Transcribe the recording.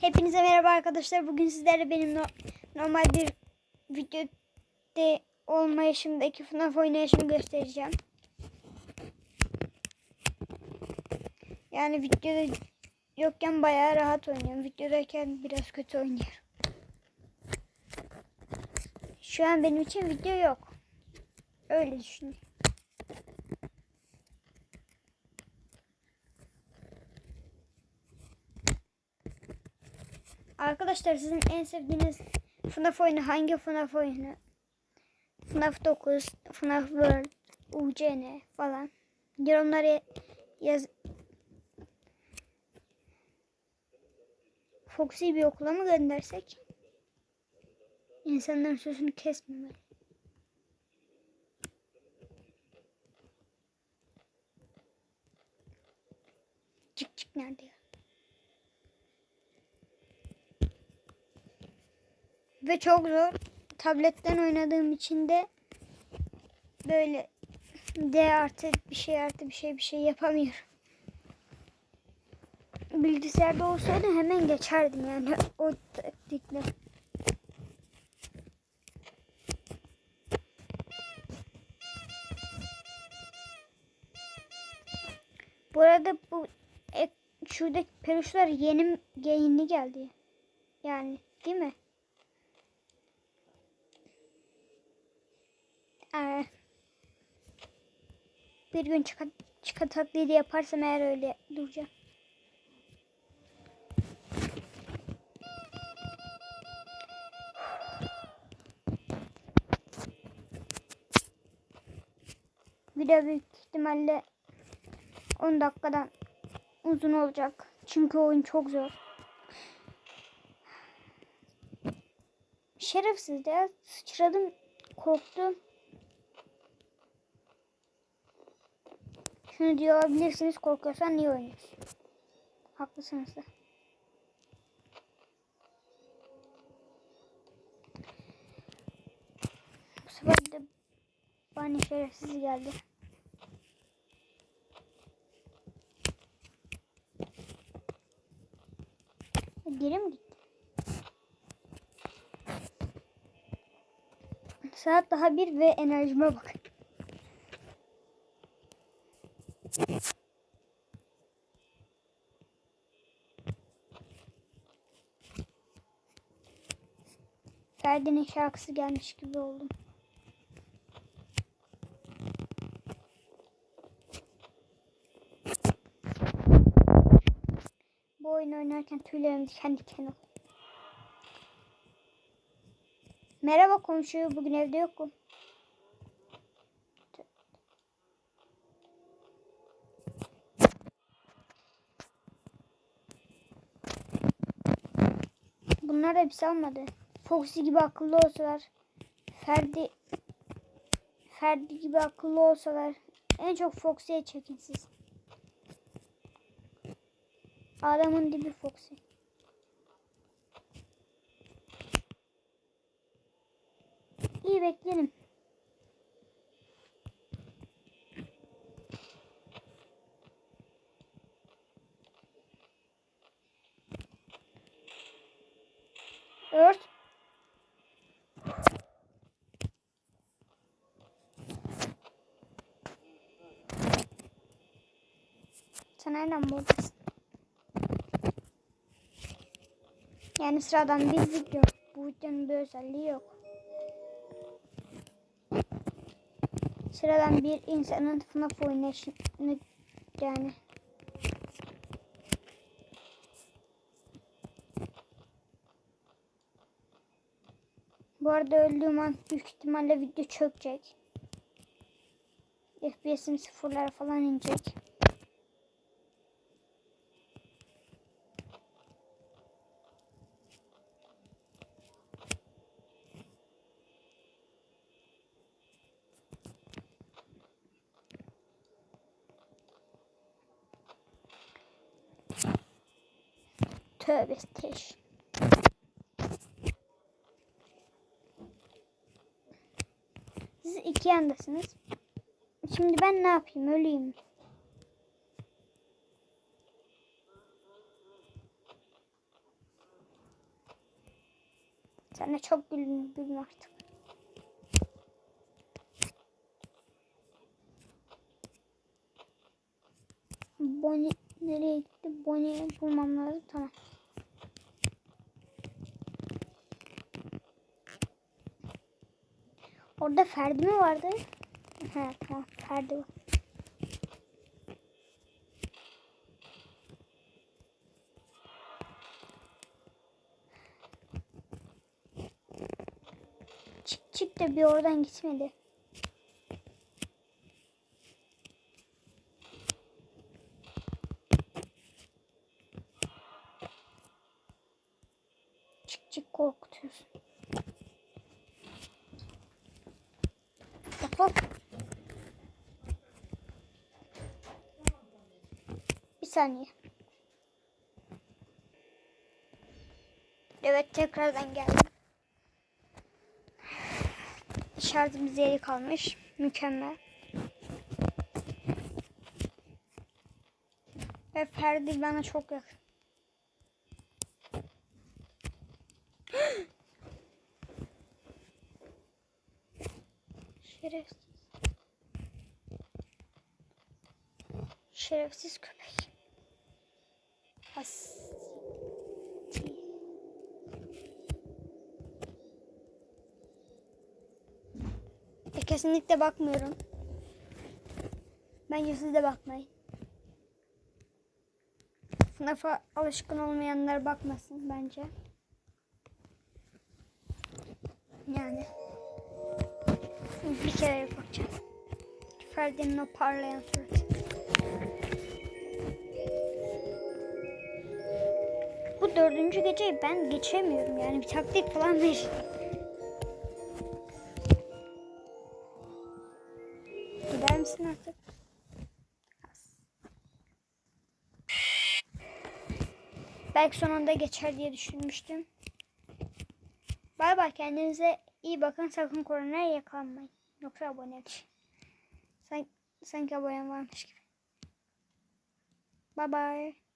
Hepinize merhaba arkadaşlar. Bugün sizlerle benim no- normal bir videoda olmayışımdaki FNAF oynayışımı göstereceğim. Yani videoda yokken bayağı rahat oynuyorum. Videodayken biraz kötü oynuyorum. Şu an benim için video yok. Öyle düşünün. Arkadaşlar sizin en sevdiğiniz FNAF oyunu hangi FNAF oyunu? FNAF 9, FNAF World, UCN falan. Yorumlara yaz. Foxy'yi bir okula mı göndersek? İnsanların sözünü kesmemeli. Çık çık nerede ya? Ve çok zor. Tabletten oynadığım için de böyle D artı bir şey artı bir şey bir şey yapamıyorum. Bilgisayarda olsaydı hemen geçerdim yani o taktikle. Bu arada bu şuradaki peluşlar yeni yeni geldi. Yani değil mi? Ee, bir gün çıka, çıka taklidi yaparsam eğer öyle duracağım. Video büyük ihtimalle 10 dakikadan uzun olacak. Çünkü oyun çok zor. Şerefsiz ya. Sıçradım. Korktum. Şunu diyor korkuyorsan niye oynuyorsun? Haklısınız da. Bu sefer de bana şerefsiz geldi. Geri mi gitti? Saat daha bir ve enerjime bak. Ferdi'nin şarkısı gelmiş gibi oldum. Bu oyunu oynarken tüylerim diken diken oluyor. Merhaba komşu, bugün evde yokum. Bunlar hepsi almadı. Foxy gibi akıllı olsalar, Ferdi Ferdi gibi akıllı olsalar en çok Foxy'ye çekin siz. Adamın dibi Foxy. İyi beklerim. Ört. Sen aynen buradasın. Yani sıradan bir video. Bu videonun bir özelliği yok. Sıradan bir insanın FNAF oynayışını yani. Bu arada öldüğüm an büyük ihtimalle video çökecek. FPS'im sıfırlara falan inecek. Tövbe teş. Siz iki yandasınız. Şimdi ben ne yapayım? Öleyim. Sen de çok güldün, gülme artık. Bonnie nereye gitti? Bonnie'yi bulmam lazım. Tamam. Orada Ferdi mi vardı? He tamam Ferdi var. Çık çık da bir oradan gitmedi. Çık çık korkutuyorsun. Bak. Bir saniye. Evet tekrardan geldim. Şarjımız yeri kalmış. Mükemmel. Ve Ferdi bana çok yakın. Şerefsiz. Şerefsiz köpek. As. E, kesinlikle bakmıyorum. Bence siz de bakmayın. FNAF'a alışkın olmayanlar bakmasın bence. Yani. Bir kere bakacağım. Ferdi'nin o parlayan suratı. Bu dördüncü geceyi ben geçemiyorum yani bir taktik falan ver. Gider misin artık? Belki sonunda geçer diye düşünmüştüm. Bay bay kendinize iyi bakın sakın koronaya yakalanmayın. Yoksa abone ol. Sanki, sanki abone varmış gibi. Bye bye.